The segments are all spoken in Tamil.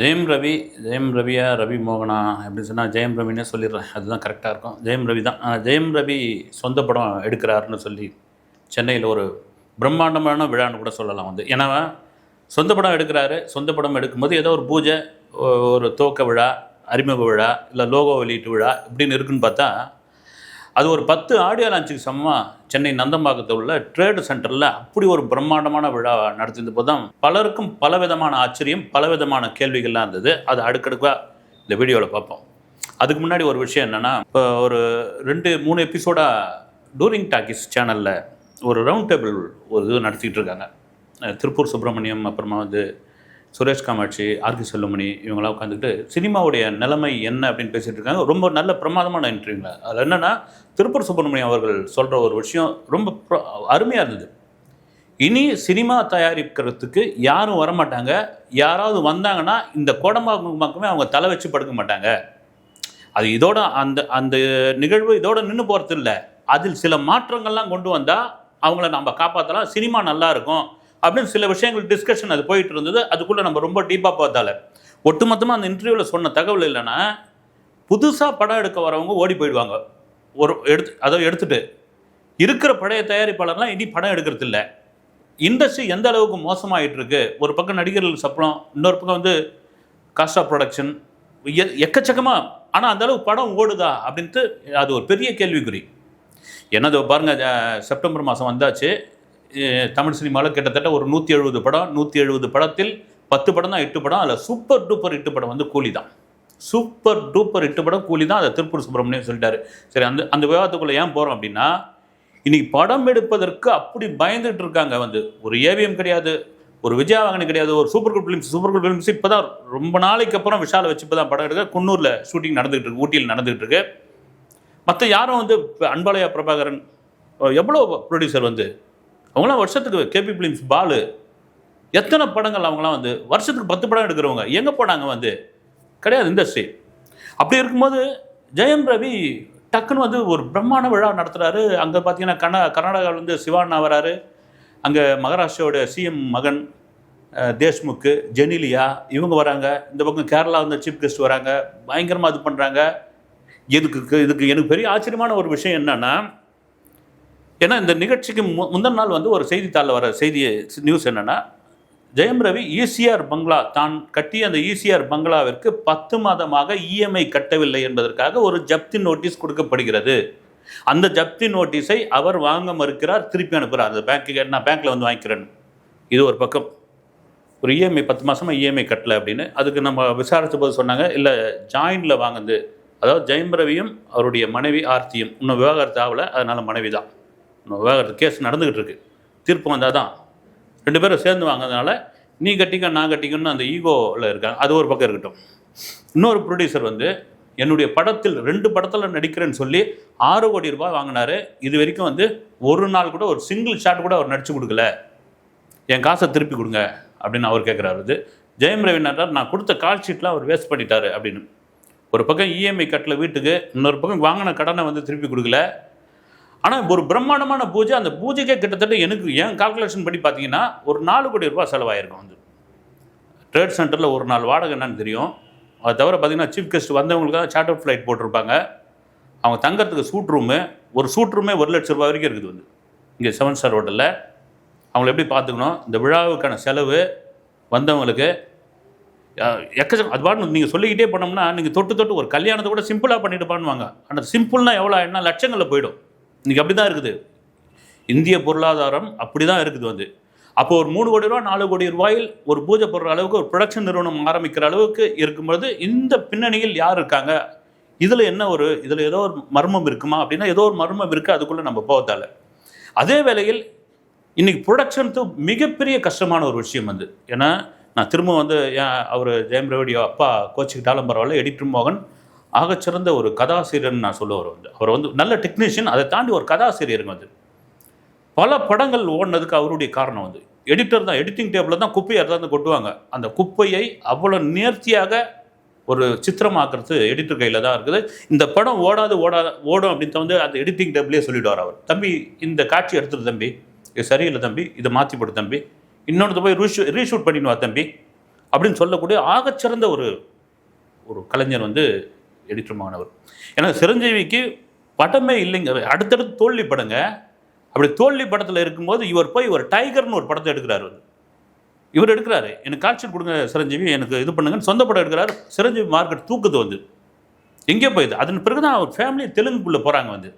ஜெயம் ரவி ஜெயம் ரவியா ரவி மோகனா அப்படின்னு சொன்னால் ஜெயம் ரவினே சொல்லிடுறேன். அதுதான் கரெக்டாக இருக்கும். ஜெயம் ரவி தான். ஜெயம் ரவி சொந்த படம் எடுக்கிறாருன்னு சொல்லி சென்னையில் ஒரு பிரம்மாண்டமான விழான்னு கூட சொல்லலாம் வந்து. ஏன்னா சொந்த படம் எடுக்கிறாரு. சொந்த படம் எடுக்கும்போது ஏதோ ஒரு பூஜை ஒரு துவக்க விழா அறிமுக விழா இல்லை லோகோ வெளியீட்டு விழா இப்படின்னு இருக்குன்னு பார்த்தா அது ஒரு பத்து ஆடியோ லான்ச்சுக்கு சமமாக சென்னை நந்தம்பாக்கத்தில் உள்ள ட்ரேடு சென்டரில் அப்படி ஒரு பிரம்மாண்டமான விழா நடத்தியிருந்த போது தான் பலருக்கும் பலவிதமான ஆச்சரியம் பலவிதமான கேள்விகள்லாம் இருந்தது. அது அடுக்கடுக்காக இந்த வீடியோவில் பார்ப்போம். அதுக்கு முன்னாடி ஒரு விஷயம் என்னென்னா இப்போ ஒரு ரெண்டு மூணு எபிசோடாக டூரிங் டாக்கிஸ் சேனலில் ஒரு ரவுண்ட் டேபிள் ஒரு இது நடத்திக்கிட்டு இருக்காங்க. திருப்பூர் சுப்பிரமணியம் அப்புறமா வந்து சுரேஷ் காமாட்சி ஆர்கி செல்லுமணி இவங்களாம் உட்காந்துக்கிட்டு சினிமாவுடைய நிலைமை என்ன? அப்படின்னு பேசிட்டு இருக்காங்க. ரொம்ப நல்ல பிரமாதமான இன்டர்வியூங்க. அதில் என்னென்னா திருப்பூர் சுப்பிரமணியம் அவர்கள் சொல்கிற ஒரு விஷயம் ரொம்ப அருமையாக இருந்தது. இனி சினிமா தயாரிக்கிறதுக்கு யாரும் வரமாட்டாங்க. யாராவது வந்தாங்கன்னா இந்த கோடம்பாக்கமே அவங்க தலை வச்சு படுக்க மாட்டாங்க. அது இதோட அந்த அந்த நிகழ்வு இதோட நின்று போகிறது இல்லை அதில் சில மாற்றங்கள்லாம் கொண்டு வந்தால் அவங்கள நம்ம காப்பாற்றலாம் சினிமா நல்லா இருக்கும். அப்படின்னு சில விஷயங்கள் டிஸ்கஷன் அது போயிட்டு இருந்தது. அதுக்குள்ளே நம்ம ரொம்ப டீப்பாக பார்த்தால. ஒட்டுமொத்தமாக அந்த இன்டர்வியூவில் சொன்ன தகவல் இல்லைன்னா புதுசாக படம் எடுக்க வரவங்க ஓடி போயிடுவாங்க. ஒரு எடுத்து அதை எடுத்துட்டு இருக்கிற பழைய தயாரிப்பாளர்லாம் இனி படம் எடுக்கிறது இல்லை. இண்டஸ்ட்ரி எந்த அளவுக்கு மோசமாகிட்டு இருக்கு? ஒரு பக்கம் நடிகர்கள் சப்பளம் இன்னொரு பக்கம் வந்து காஸ்ட் ஆஃப் ப்ரொடக்ஷன் எக்கச்சக்கமாக ஆனால் அந்த அளவுக்கு படம் ஓடுதா? அப்படின்ட்டு அது ஒரு பெரிய கேள்விக்குறி. என்னது பாருங்கள் செப்டம்பர் மாதம் வந்தாச்சு. தமிழ் சினிமாவில் கிட்டத்தட்ட ஒரு நூற்றி எழுபது படம் நூற்றி எழுபது படத்தில் பத்து படம் தான் எட்டு படம் அதில் சூப்பர் டூப்பர் எட்டு படம் வந்து கூலி தான். சூப்பர் டூப்பர் எட்டு படம் கூலி தான் அதை திருப்பூர் சுப்பிரமணியம் சொல்லிட்டாரு. சரி அந்த அந்த விவாதத்துக்குள்ளே ஏன் போகிறோம் அப்படின்னா இன்னைக்கு படம் எடுப்பதற்கு அப்படி பயந்துட்டு இருக்காங்க வந்து. ஒரு ஏவிஎம் கிடையாது ஒரு விஜயவாகனி கிடையாது ஒரு super good films super good films இப்போ தான் ரொம்ப நாளைக்கு அப்புறம் விஷாலை வச்சு இப்போ தான் படம் எடுக்க குன்னூரில் ஷூட்டிங் நடந்துகிட்டு இருக்கு ஊட்டியில் நடந்துகிட்டு இருக்கு. மற்ற யாரும் வந்து இப்போ அன்பாலயா பிரபாகரன் எவ்வளோ ப்ரொடியூசர் வந்து அவங்களாம் வருஷத்துக்கு கேபி பிலிம்ஸ் பாலு. எத்தனை படங்கள் அவங்களாம் வந்து வருஷத்துக்கு பத்து படம் எடுக்கிறவங்க. எங்கே போனாங்க வந்து? கிடையாது இண்டஸ்ட்ரி அப்படி இருக்கும்போது ஜெயம் ரவி டக்குன்னு வந்து ஒரு பிரம்மாண்ட விழா நடத்துகிறாரு அங்கே பார்த்தீங்கன்னா கர்நா கர்நாடகாவில் வந்து சிவானா வராரு. அங்கே மகாராஷ்டிராவோட சிஎம் மகன் தேஷ்முக்கு ஜெனிலியா இவங்க வராங்க. இந்த பக்கம் கேரளா வந்து சீஃப் கெஸ்ட் வராங்க. பயங்கரமாக இது பண்ணுறாங்க இதுக்கு இதுக்கு எனக்கு பெரிய ஆச்சரியமான ஒரு விஷயம் என்னன்னா ஏன்னா இந்த நிகழ்ச்சிக்கு மு- முந்தின நாள் வந்து ஒரு செய்தித்தாளில் வர செய்தி நியூஸ் என்னென்னா ஜெயம் ரவி ஈசிஆர் பங்களா தான் கட்டிய அந்த ஈசிஆர் பங்களாவிற்கு பத்து மாதமாக இஎம்ஐ கட்டவில்லை என்பதற்காக ஒரு ஜப்தி நோட்டீஸ் கொடுக்கப்படுகிறது. அந்த ஜப்தி நோட்டீஸை அவர் வாங்க மறுக்கிறார் திருப்பி அனுப்புகிறார். அந்த பேங்க்கு நான் பேங்க்கில் வந்து வாங்கிக்கிறேன்னு இது ஒரு பக்கம். ஒரு இஎம்ஐ பத்து மாதமாக இஎம்ஐ கட்டலை அப்படின்னு. அதுக்கு நம்ம விசாரித்த போது சொன்னாங்க இல்லை ஜாயிண்டில் வாங்குது. அதாவது ஜெயம் ரவியும் அவருடைய மனைவி ஆர்த்தியும். இன்னும் விவாகரத்து ஆகலை அதனால் மனைவி தான் விவாகரத்து கேஸ் நடந்துக்கிட்டு இருக்கு. தீர்ப்பு வந்தால் தான் ரெண்டு பேரும் சேர்ந்து வாங்கினதுனால நீ கட்டிக்க நான் கட்டிக்கணும்னு அந்த ஈகோவில் இருக்காங்க. அது ஒரு பக்கம் இருக்கட்டும். இன்னொரு ப்ரொடியூசர் வந்து என்னுடைய படத்தில் ரெண்டு படத்தில் நடிக்கிறேன்னு சொல்லி ஆறு கோடி ரூபாய் வாங்கினாரு. இது வரைக்கும் வந்து ஒரு நாள் கூட ஒரு சிங்கிள் ஷாட் கூட அவர் நடிச்சு கொடுக்கல. என் காசை திருப்பி கொடுங்க. அப்படின்னு அவர் கேட்குறாரு இது ஜெயம் ரவி நான் கொடுத்த கால் ஷீட்லாம் அவர் வேஸ்ட் பண்ணிட்டாரு. அப்படின்னு. ஒரு பக்கம் இஎம்ஐ கட்டல வீட்டுக்கு இன்னொரு பக்கம் வாங்கின கடனை வந்து திருப்பி கொடுக்கல. ஆனால் ஒரு பிரம்மாண்டமான பூஜை அந்த பூஜைக்கே கிட்டத்தட்ட எனக்கு என் கால்குலேஷன் படி பார்த்தீங்கன்னா ஒரு நாலு கோடி ரூபாய் செலவாயிருக்கும் வந்து. ட்ரேட் சென்டரில் ஒரு நாள் வாடகை என்னன்னு தெரியும். அது தவிர பார்த்தீங்கன்னா சீஃப் கெஸ்ட் வந்தவங்களுக்காக சார்ட்டர் ஃப்ளைட் போட்டிருப்பாங்க. அவங்க தங்கறதுக்கு சூட் ரூமு ஒரு சூட் ரூமே ஒரு லட்ச ரூபாய் வரைக்கும் இருக்குது வந்து. இங்கே செவன் ஸ்டார் ஹோட்டலில் அவங்கள எப்படி பார்த்துக்கணும் இந்த விழாவுக்கான செலவு வந்தவங்களுக்கு எக்கச்சக்கம் அது பாட்டு நீங்கள் சொல்லிக்கிட்டே போனோம்னா நீங்கள் தொட்டு தொட்டு ஒரு கல்யாணத்தை கூட சிம்பிளாக பண்ணிட்டு பண்ணுவாங்க ஆனால் சிம்பிள்னா எவ்வளோ ஆயிடுனா லட்சங்களில் போயிடும். இன்றைக்கி அப்படி தான் இருக்குது. இந்திய பொருளாதாரம் அப்படி தான் இருக்குது வந்து. அப்போ ஒரு மூணு கோடி ரூபா நாலு கோடி ரூபாயில் ஒரு பூஜை போடுற அளவுக்கு ஒரு ப்ரொடக்ஷன் நிறுவனம் ஆரம்பிக்கிற அளவுக்கு இருக்கும்பொழுது இந்த பின்னணியில் யார் இருக்காங்க? இதில் என்ன ஒரு இதில் ஏதோ ஒரு மர்மம் இருக்குமா? அப்படின்னா ஏதோ ஒரு மர்மம் இருக்குது அதுக்குள்ளே நம்ம போகத்தால அதே வேளையில் இன்றைக்கி ப்ரொடக்ஷனுக்கு மிகப்பெரிய கஷ்டமான ஒரு விஷயம் வந்து ஏன்னா நான் திரும்ப வந்து ஏன் அவர் ஜெயம் ரவிடியோ அப்பா கோச்சிக்கிட்டாலும் பரவாயில்ல எடிட்டர் மோகன் ஆகச்சிறந்த ஒரு கதாசிரியர்னு நான் சொல்லுவார் வந்து அவர் வந்து நல்ல டெக்னீஷியன் அதை தாண்டி ஒரு கதாசிரியருங்க வந்து பல படங்கள் ஓடினதுக்கு அவருடைய காரணம் வந்து எடிட்டர் தான் எடிட்டிங் டேபிளில் தான் குப்பையை எடுத்தாந்து கொட்டுவாங்க. அந்த குப்பையை அவ்வளோ நேர்த்தியாக ஒரு சித்திரமாக்குறது எடிட்டர் கையில் தான் இருக்குது. இந்த படம் ஓடாது ஓடாத ஓடும் அப்படின்னு வந்து அந்த எடிட்டிங் டேபிளே சொல்லிடுவார் அவர். தம்பி இந்த காட்சி எடுத்துரு தம்பி. இது சரியில்லை தம்பி. இதை மாற்றி போடு தம்பி. இன்னொன்று போய் ரீஷூ ரீஷூட் பண்ணிடுவா தம்பி. அப்படின்னு சொல்லக்கூடிய ஆகச்சிறந்த ஒரு ஒரு கலைஞர் வந்து எடிட்டர் மாணவர். ஏன்னா சிரஞ்சீவிக்கு படமே இல்லைங்க. அடுத்தடுத்து தோல்வி படங்க. அப்படி தோல்வி படத்தில் இருக்கும்போது இவர் போய் ஒரு டைகர்னு ஒரு படத்தை எடுக்கிறாரு வந்து இவர் எடுக்கிறாரு. எனக்கு காட்சி கொடுங்க சிரஞ்சீவி எனக்கு இது பண்ணுங்கன்னு சொந்த படம் எடுக்கிறார். சிரஞ்சீவி மார்க்கெட் தூக்குது வந்து. எங்கே போயிடுது அதன் பிறகு தான் அவர் ஃபேமிலி தெலுங்குக்குள்ளே போகிறாங்க வந்து.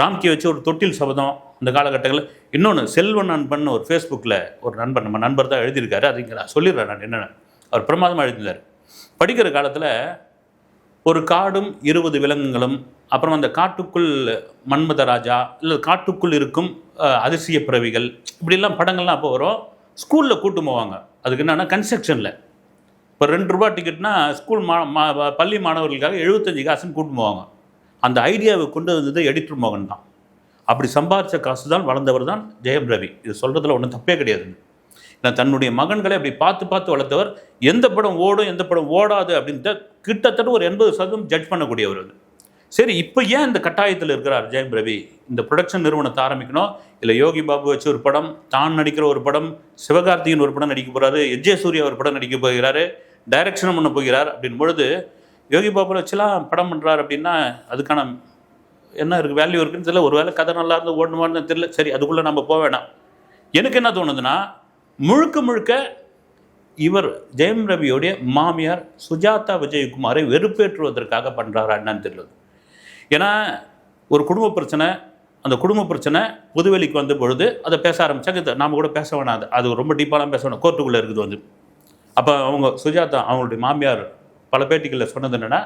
ராம்கி வச்சு ஒரு தொட்டில் சபதம் அந்த காலகட்டங்களில். இன்னொன்று செல்வன் நண்பன் ஒரு ஃபேஸ்புக்கில் ஒரு நண்பர் நம்ம நண்பர் தான் எழுதியிருக்காரு. அது நான் சொல்லிடுறேன் நான் என்னென்ன. அவர் பிரமாதமாக எழுதியிருந்தார். படிக்கிற காலத்தில் ஒரு காடும் இருபது விலங்குகளும் அப்புறம் அந்த காட்டுக்குள் மன்மத ராஜா இல்லை காட்டுக்குள் இருக்கும் அதிசய பிறவிகள் இப்படிலாம் படங்கள்லாம் அப்போ வரும். ஸ்கூலில் கூட்டு போவாங்க. அதுக்கு என்னென்னா கன்ஸ்ட்ரக்ஷனில். இப்போ ரெண்டு ரூபா டிக்கெட்னா ஸ்கூல் மா மா- பள்ளி மாணவர்களுக்காக எழுபத்தஞ்சு காசுன்னு கூட்டு போவாங்க. அந்த ஐடியாவை கொண்டு வந்தது எடிட்டர் மோகன் தான் அப்படி சம்பாதிச்ச காசு தான் வளர்ந்தவர் தான் ஜெயம் ரவி. இது சொல்கிறதுல ஒன்றும் தப்பே கிடையாது ஏன்னா தன்னுடைய மகன்களை அப்படி பார்த்து பார்த்து வளர்த்தவர். எந்த படம் ஓடும் எந்த படம் ஓடாது அப்படின்ட்டு கிட்டத்தட்ட ஒரு எண்பது சதவீதம் ஜட்ஜ் பண்ணக்கூடியவர் அது சரி இப்போ ஏன் இந்த கட்டாயத்தில் இருக்கிறார் ஜெயம் ரவி? இந்த ப்ரொடக்ஷன் நிறுவனத்தை ஆரம்பிக்கணும். இல்லை யோகி பாபு வச்சு ஒரு படம் தான் நடிக்கிற ஒரு படம் சிவகார்த்திகன் ஒரு படம் நடிக்க போகிறாரு எஜே சூர்யா ஒரு படம் நடிக்க போகிறாரு டைரக்ஷனும் பண்ண போகிறார் அப்படின் பொழுது யோகி பாபு வச்சுலாம் படம் பண்ணுறாரு அப்படின்னா அதுக்கான என்ன இருக்குது வேல்யூ இருக்குன்னு தெரியல. ஒரு வேளை கதை நல்லா இருந்து ஓடணுமான்னு தெரியல. சரி அதுக்குள்ளே நம்ம போக வேணாம். எனக்கு என்ன தோணுதுன்னா முழுக்க முழுக்க இவர் ஜெயம் ரவியோடைய மாமியார் சுஜாதா விஜயகுமாரை வெறுப்பேற்றுவதற்காக பண்ணுறாரா என்னன்னு தெரியல. ஏன்னா ஒரு குடும்ப பிரச்சனை அந்த குடும்ப பிரச்சனை புதுவெளிக்கு வந்த பொழுது அதை பேச ஆரம்பித்தாங்க நாம் கூட பேச வேணாம் அது. அது ரொம்ப டீப்பாலாம் பேச வேணாம். கோர்ட்டுக்குள்ளே இருக்குது வந்து. அப்போ அவங்க சுஜாதா அவங்களுடைய மாமியார் பல பேட்டிகளில் சொன்னது என்னென்னா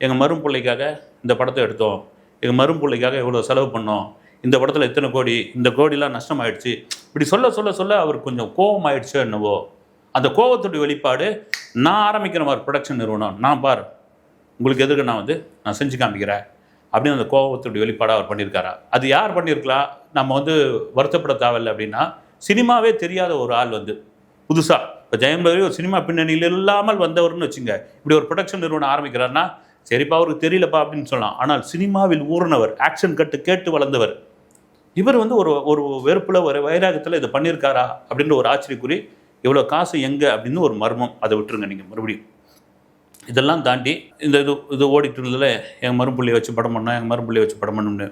எங்கள் மரும் பிள்ளைக்காக இந்த படத்தை எடுத்தோம். எங்கள் மரும் பிள்ளைக்காக இவ்வளோ செலவு பண்ணோம். இந்த படத்தில் எத்தனை கோடி? இந்த கோடிலாம் நஷ்டம் ஆயிடுச்சு இப்படி சொல்ல சொல்ல சொல்ல அவர் கொஞ்சம் கோபம் ஆயிடுச்சோ என்னவோ. அந்த கோபத்துடைய வெளிப்பாடு நான் ஆரம்பிக்கிற மாதிரி ப்ரொடக்ஷன் நிறுவனம். நான் பார் உங்களுக்கு எதுக்கு நான் வந்து நான் செஞ்சு காமிக்கிறேன்? அப்படின்னு அந்த கோபத்துடைய வெளிப்பாடாக அவர் பண்ணியிருக்காரா? அது யார் பண்ணியிருக்கலாம் நம்ம வந்து வருத்தப்பட தேவையில்லை அப்படின்னா சினிமாவே தெரியாத ஒரு ஆள் வந்து புதுசாக இப்போ ஜெயம் ரவி ஒரு சினிமா பின்னணியில் இல்லாமல் வந்தவர்னு வச்சுங்க. இப்படி ஒரு ப்ரொடக்ஷன் நிறுவனம் ஆரம்பிக்கிறாருன்னா சரிப்பா அவருக்கு தெரியலப்பா அப்படின்னு சொல்லலாம். ஆனால் சினிமாவில் ஊறினவர் ஆக்ஷன் கட்டு கேட்டு வளர்ந்தவர் இவர் வந்து ஒரு ஒரு வெறுப்பில் ஒரு வைராகத்தில் இதை பண்ணியிருக்காரா அப்படின்ற ஒரு ஆச்சரியக்குறி இவ்வளோ காசு எங்கே அப்படின்னு ஒரு மர்மம். அதை விட்டுருங்க நீங்கள் மறுபடியும். இதெல்லாம் தாண்டி இந்த இது இது ஓடிட்டு இருந்ததில் எங்கள் மரும்புள்ளியை வச்சு படம் பண்ணோம் எங்கள் மரும்புள்ளியை வச்சு படம் பண்ணணும்னு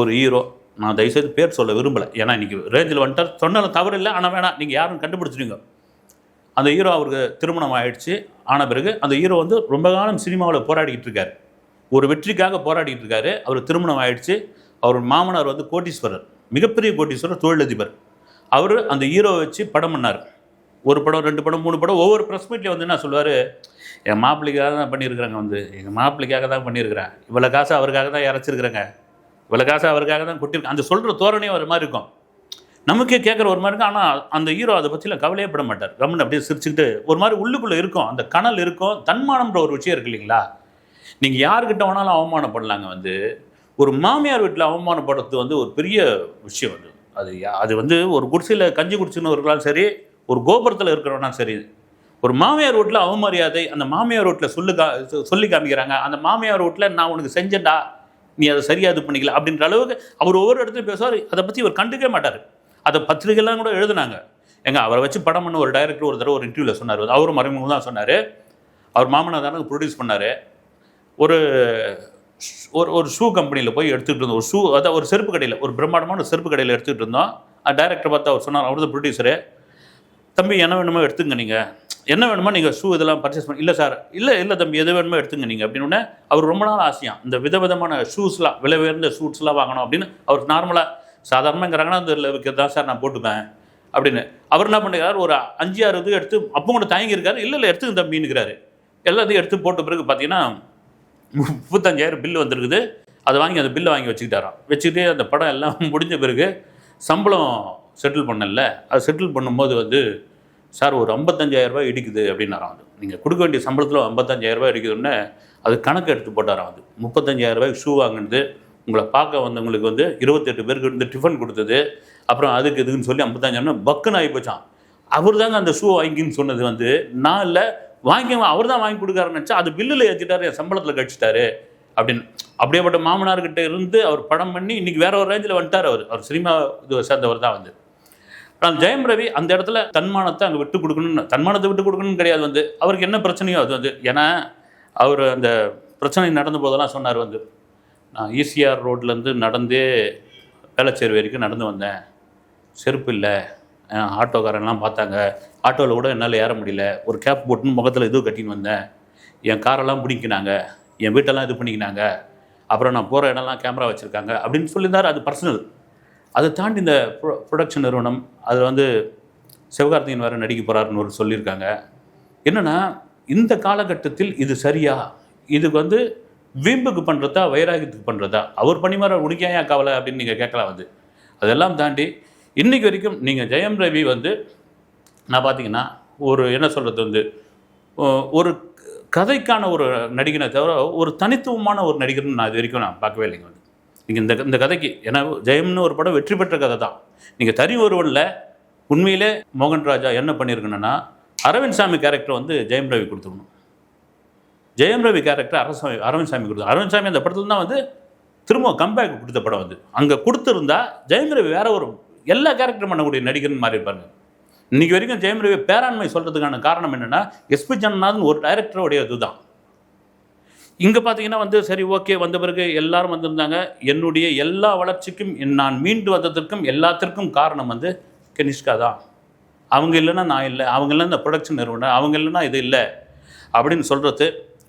ஒரு ஹீரோ நான் தயவுசெய்து பேர் சொல்ல விரும்பலை. ஏன்னா இன்றைக்கி ரேஞ்சில் வந்துட்டார். சொன்னாலும் தவறு இல்லை. ஆனால் வேணாம். நீங்கள் யாரும் கண்டுபிடிச்சிருங்க அந்த ஹீரோ அவருக்கு திருமணம் ஆயிடுச்சு. ஆன பிறகு அந்த ஹீரோ வந்து ரொம்ப காலம் சினிமாவில் போராடிக்கிட்டு இருக்காரு. ஒரு வெற்றிக்காக போராடிக்கிட்டு இருக்காரு. அவர் திருமணம் ஆயிடுச்சு. அவர் மாமனார் வந்து கோட்டீஸ்வரர் மிகப்பெரிய கோட்டீஸ்வரர் தொழிலதிபர். அவர் அந்த ஹீரோவை வச்சு படம் பண்ணார். ஒரு படம் ரெண்டு படம் மூணு படம் ஒவ்வொரு ப்ரெஸ் மீட்லேயும் வந்து என்ன சொல்லுவார்? என் மாப்பிள்ளைக்காக தான் பண்ணியிருக்கிறாங்க வந்து. எங்கள் மாப்பிள்ளைக்காக தான் பண்ணியிருக்கிறேன். இவ்வளோ காசு அவருக்காக தான் இறச்சிருக்கிறேங்க. இவ்வளோ காசு அவருக்காக தான் கொட்டியிருக்கேன். அந்த சொல்கிற தோரணையும் ஒரு மாதிரி இருக்கும். நமக்கே கேட்குற ஒரு மாதிரி இருக்கும். ஆனால் அந்த ஹீரோ அதை பற்றிலாம் கவலையே பட மாட்டார். கவர்மெண்ட் அப்படியே சிரிச்சுக்கிட்டு ஒரு மாதிரி உள்ளுக்குள்ளே இருக்கும். அந்த கனல் இருக்கும். தன்மானம்ன்ற ஒரு விஷயம் இருக்கு இல்லைங்களா? நீங்கள் யாருக்கிட்ட வேணாலும் அவமானப்படலாங்க வந்து. ஒரு மாமியார் வீட்டில் அவமானப்படுறது வந்து ஒரு பெரிய விஷயம் அது. அது அது வந்து ஒரு குடிசையில் கஞ்சி குடிச்சுன்னு சரி ஒரு கோபுரத்தில் இருக்கிறவனாலும் சரி ஒரு மாமியார் வீட்டில் அவமரியாதை அந்த மாமியார் வீட்டில் சொல்லு கா சொல்லி காமிக்கிறாங்க அந்த மாமியார் வீட்டில் நான் உனக்கு செஞ்சேன்டா நீ அதை சரியாக இது பண்ணிக்கல அப்படின்ற அளவுக்கு அவர் ஒவ்வொரு இடத்துலையும் பேசுவார். அதை பற்றி இவர் கண்டுக்கவே மாட்டார். அதை பத்திரிகைலாம் கூட எழுதுனாங்க. எங்க அவரை வச்சு படம் பண்ண ஒரு டைரக்டர் ஒரு தடவை ஒரு இன்டர்வியூவில் சொன்னார். அவரும் மறைமுகம் தான் சொன்னார். அவர் மாமனார் தானே ப்ரொடியூஸ் பண்ணார். ஒரு ஒரு ஒரு ஷூ கம்பெனியில் போய் எடுத்துகிட்டு இருந்தோம். ஒரு ஷூ அதான் ஒரு செருப்பு கடையில் ஒரு பிரம்மாண்டமான ஒரு செருப்பு கடையில் எடுத்துகிட்டு இருந்தோம். டைரக்டர் பார்த்து அவர் சொன்னார் அவர் தான் ப்ரொடியூசரு தம்பி என்ன வேணுமோ எடுத்துங்க நீங்கள் என்ன வேணுமோ நீங்கள் ஷூ இதெல்லாம் பர்ச்சேஸ் பண்ணி இல்லை சார் இல்லை இல்லை தம்பி எது வேணுமோ எடுத்துங்க நீங்கள் அப்படின்னு அவர் ரொம்ப நாள் ஆசையாக இந்த விதவிதமான ஷூஸ்லாம் விலை உயர்ந்த ஷூட்ஸ்லாம் வாங்கணும் அப்படின்னு அவர் நார்மலாக சாதாரணங்கிறாங்கன்னா அந்த இருக்கிறது தான் சார் நான் போட்டுப்பேன். அப்படின்னு. அவர் என்ன பண்ணுறாரு ஒரு அஞ்சு ஆறு இது எடுத்து அப்போ கூட தயங்கியிருக்காரு இல்லை இல்லை எடுத்துங்க தம்பின்னுக்கிறாரு எல்லாத்தையும் எடுத்து போட்ட பிறகு பார்த்தீங்கன்னா முப்பத்தஞ்சாயிரம் பில்லு வந்திருக்குது. அதை வாங்கி அந்த பில்லை வாங்கி வச்சுக்கிட்டாராம். வச்சுக்கிட்டு அந்த படம் எல்லாம் முடிஞ்ச பிறகு சம்பளம் செட்டில் பண்ணல. அது செட்டில் பண்ணும்போது வந்து சார் ஒரு 55000 ரூபாய் இடிக்குது அப்படின்னாராம் அது. நீங்கள் கொடுக்க வேண்டிய சம்பளத்தில் 55000 ரூபாய் இருக்குதுன்னு அது கணக்கு எடுத்து போட்டாராம் அது. ரூபாய்க்கு ஷூ வாங்கினது உங்களை பார்க்க வந்தவங்களுக்கு வந்து இருபத்தெட்டு பேருக்கு வந்து டிஃபன் கொடுத்தது அப்புறம் அதுக்கு இதுக்குன்னு சொல்லி 55000 பக்குன்னு ஆகி போச்சான் அவர் தாங்க அந்த ஷூ வாங்கின்னு சொன்னது வந்து நான் இல்லை வாங்கி அவர் தான் வாங்கி கொடுக்காருன்னு நினச்சா அது பில்லில் ஏற்றிட்டாரு என் சம்பளத்தில் கழிச்சிட்டாரு. அப்படின்னு. அப்படியேப்பட்ட மாமனார்கிட்ட இருந்து அவர் படம் பண்ணி இன்னைக்கு வேற ஒரு ரேஞ்சில் வந்துட்டார் அவர். அவர் சினிமா இது சேர்ந்தவர் தான் வந்து. ஆனால் ஜெயம் ரவி அந்த இடத்துல தன்மானத்தை அங்கே விட்டு கொடுக்கணும்னு தன்மானத்தை விட்டு கொடுக்கணும்னு கிடையாது வந்து. அவருக்கு என்ன பிரச்சனையோ அது வந்து. ஏன்னா அவர் அந்த பிரச்சனை நடந்த போதெல்லாம் சொன்னார் வந்து நான் ஈசிஆர் ரோட்லேருந்து நடந்தே வேளச்சேரி வரைக்கும் நடந்து வந்தேன். செருப்பு இல்லை. அஹ் ஆட்டோக்காரன்லாம் பார்த்தாங்க. ஆட்டோவில் கூட என்னால் ஏற முடியல. ஒரு கேப் போட்டுன்னு முகத்தில் இதுவும் கட்டின்னு வந்தேன். என் காரெல்லாம் பிடிக்கினாங்க என் வீட்டெல்லாம் இது பண்ணிக்கினாங்க. அப்புறம் நான் போகிற இடம்லாம் கேமரா வச்சுருக்காங்க. அப்படின்னு சொல்லியிருந்தார். அது பர்சனல் அதை தாண்டி இந்த ப்ரொ ப்ரொடக்ஷன் நிறுவனம் அதில் வந்து சிவகார்த்திகன் வேறு நடிக்க போகிறாருன்னு ஒரு சொல்லியிருக்காங்க. என்னென்னா இந்த காலகட்டத்தில் இது சரியா? இதுக்கு வந்து வீம்புக்கு பண்ணுறதா வைராகியத்துக்கு பண்ணுறதா அவர் பண்ணிமார உனக்கு ஏன் கவலை அப்படின்னு நீங்கள் கேட்கலாம் வந்து அதெல்லாம் தாண்டி இன்றைக்கு வரைக்கும் நீங்கள் ஜெயம் ரவி வந்து நான் பார்த்தீங்கன்னா ஒரு என்ன சொல்கிறது வந்து ஒரு கதைக்கான ஒரு நடிகனை தவிர ஒரு தனித்துவமான ஒரு நடிகர்னு நான் இது வரைக்கும் நான் பார்க்கவே இல்லைங்க வந்து. நீங்கள் இந்த இந்த கதைக்கு ஏன்னா ஜெயம்னு ஒரு படம் வெற்றி பெற்ற கதை தான். நீங்கள் தனி ஒருவனில் உண்மையிலே மோகன் ராஜா என்ன பண்ணியிருக்கணும்னா அரவிந்த் சாமி கேரக்டர் வந்து ஜெயம் ரவி கொடுத்துக்கணும். ஜெயம் ரவி கேரக்டர் அரசாமி அரவிந்த் சாமி கொடுத்து அரவிந்த் சாமி அந்த படத்தில் தான் வந்து திரும்ப கம்பேக் கொடுத்த படம் வந்து. அங்கே கொடுத்துருந்தா ஜெயம் ரவி வேற ஒரு எல்லா கேரக்டரும் பண்ணக்கூடிய நடிகர்னு மாறி இருப்பாங்க. இன்னைக்கு வரைக்கும் ஜெயம் ரவி பேராண்மை சொல்கிறதுக்கான காரணம் என்னென்னா எஸ்பி ஜனநாதன் ஒரு டைரக்டருடைய இதுதான். இங்கே பார்த்தீங்கன்னா வந்து சரி ஓகே வந்த பிறகு எல்லாரும் வந்திருந்தாங்க. என்னுடைய எல்லா வளர்ச்சிக்கும் நான் மீண்டு வந்ததற்கும் எல்லாத்திற்கும் காரணம் வந்து கனிஷ்கா தான். அவங்க இல்லைன்னா நான் இல்லை. அவங்க இல்லைன்னா இந்த ப்ரொடக்ஷன் நிறுவனம் அவங்க இல்லைன்னா இது இல்லை. அப்படின்னு சொல்கிறது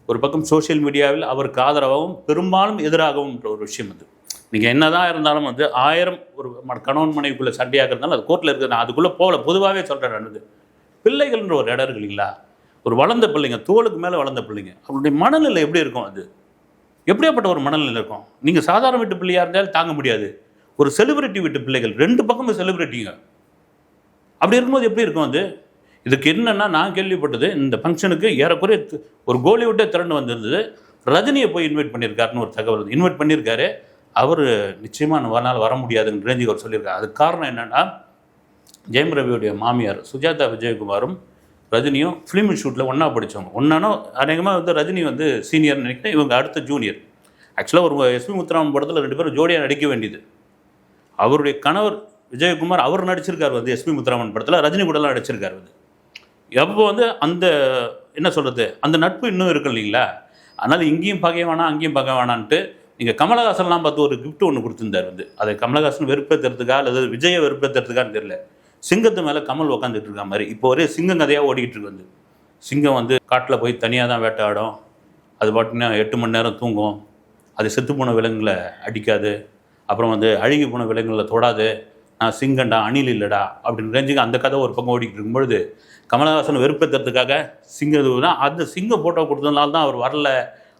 ஒரு பக்கம் சோஷியல் மீடியாவில் அவருக்கு ஆதரவாகவும் பெரும்பாலும் எதிராகவும் ஒரு விஷயம் அது. நீங்கள் என்னதான் இருந்தாலும் வந்து ஆயிரம் ஒரு ம- கணவன் மனைவிக்குள்ளே சண்டையாக இருந்தாலும் அது கோர்ட்டில் இருக்குது நான் அதுக்குள்ளே போகல. பொதுவாகவே சொல்கிறேன் நான் பிள்ளைகள்ன்ற ஒரு இடம் இருக்கு இல்லைங்களா? ஒரு வளர்ந்த பிள்ளைங்க தோளுக்கு மேலே வளர்ந்த பிள்ளைங்க அவருடைய மனநிலை எப்படி இருக்கும் அது? எப்படியாப்பட்ட ஒரு மனநிலை இருக்கும்? நீங்கள் சாதாரண வீட்டு பிள்ளையாக இருந்தாலும் தாங்க முடியாது. ஒரு செலிபிரிட்டி வீட்டு பிள்ளைகள் ரெண்டு பக்கமும் செலிபிரிட்டிங்க அப்படி இருக்கும்போது எப்படி இருக்கும் அது? இதுக்கு என்னென்னா நான் கேள்விப்பட்டது இந்த ஃபங்க்ஷனுக்கு ஏறக்குறைய ஒரு கோலிவுட்டே திரண்டு வந்திருந்தது. ரஜினியை போய் இன்வைட் பண்ணியிருக்காருன்னு ஒரு தகவல் இன்வைட் பண்ணியிருக்காரு. அவர் நிச்சயமாக வரனால் வர முடியாதுன்னு ரேஞ்சுக்கு அவர் சொல்லியிருக்காரு. அதுக்கு காரணம் என்னென்னா ஜெயம் ரவியுடைய மாமியார் சுஜாதா விஜயகுமாரும் ரஜினியும் ஃபிலிம் ஷூட்டில் ஒன்றா படித்தவங்க ஒன்றானோ அநேகமாக வந்து ரஜினி வந்து சீனியர்னு நினைக்கிறேன் இவங்க அடுத்த ஜூனியர் ஆக்சுவலாக ஒரு எஸ்பி முத்துராமன் படத்தில் ரெண்டு பேரும் ஜோடியாக நடிக்க வேண்டியது. அவருடைய கணவர் விஜயகுமார் அவர் நடிச்சிருக்கார் வந்து எஸ்பி முத்துராமன் படத்தில் ரஜினி கூடலாம் நடிச்சிருக்கார் வந்து. எப்போ வந்து அந்த என்ன சொல்கிறது அந்த நட்பு இன்னும் இருக்கு இல்லைங்களா? அதனால் இங்கேயும் பகை வேணாம் அங்கேயும் பகை வேணான்ட்டு நீங்கள் கமலஹாசன்லாம் பார்த்து ஒரு கிஃப்ட் ஒன்று கொடுத்துருந்தார் வந்து. அதை கமலஹாசன் வெறுப்பேற்றுறதுக்கா அல்லது விஜயை வெறுப்பேற்றுறதுக்கான்னு தெரியல. சிங்கத்து மேலே கமல் உக்காந்துட்டு இருக்க மாதிரி. இப்போ ஒரே சிங்கம் கதையாக ஓடிக்கிட்டு இருக்கு வந்து. சிங்கம் வந்து காட்டில் போய் தனியாக தான் வேட்டையாடும். அது பாட்டினா எட்டு மணி நேரம் தூங்கும். அது செத்து போன விலங்குகளை அடிக்காது. அப்புறம் வந்து அழுகி போன விலங்குகளை தொடாது. நான் சிங்கம்டா அணில் இல்லைடா அப்படின்னு ரேஞ்சுக்கு அந்த கதை ஒரு பக்கம் ஓடிக்கிட்டு இருக்கும்பொழுது கமலஹாசன் வெறுப்பேற்றுறதுக்காக சிங்கம் தான். அந்த சிங்க ஃபோட்டோ கொடுத்ததுனால தான் அவர் வரல.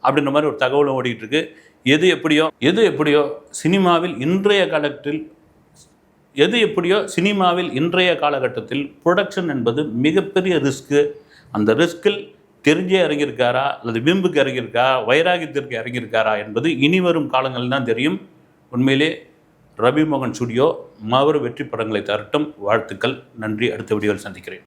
அப்படின்ற மாதிரி ஒரு தகவலும் ஓடிக்கிட்டு இருக்கு எது எப்படியோ எது எப்படியோ சினிமாவில் இன்றைய காலத்தில் எது எப்படியோ சினிமாவில் இன்றைய காலகட்டத்தில் ப்ரொடக்ஷன் என்பது மிகப்பெரிய ரிஸ்க்கு அந்த ரிஸ்கில் தெரிஞ்சே இறங்கியிருக்காரா அல்லது விம்புக்கு இறங்கியிருக்கா வைராகியத்திற்கு இறங்கியிருக்காரா என்பது இனி வரும் காலங்களில் தான் தெரியும். உண்மையிலே ரவி மோகன் ஸ்டுடியோ மாபெரும் வெற்றி படங்களை தரட்டும். வாழ்த்துக்கள். நன்றி. அடுத்த வீடியோவில் சந்திக்கிறேன்.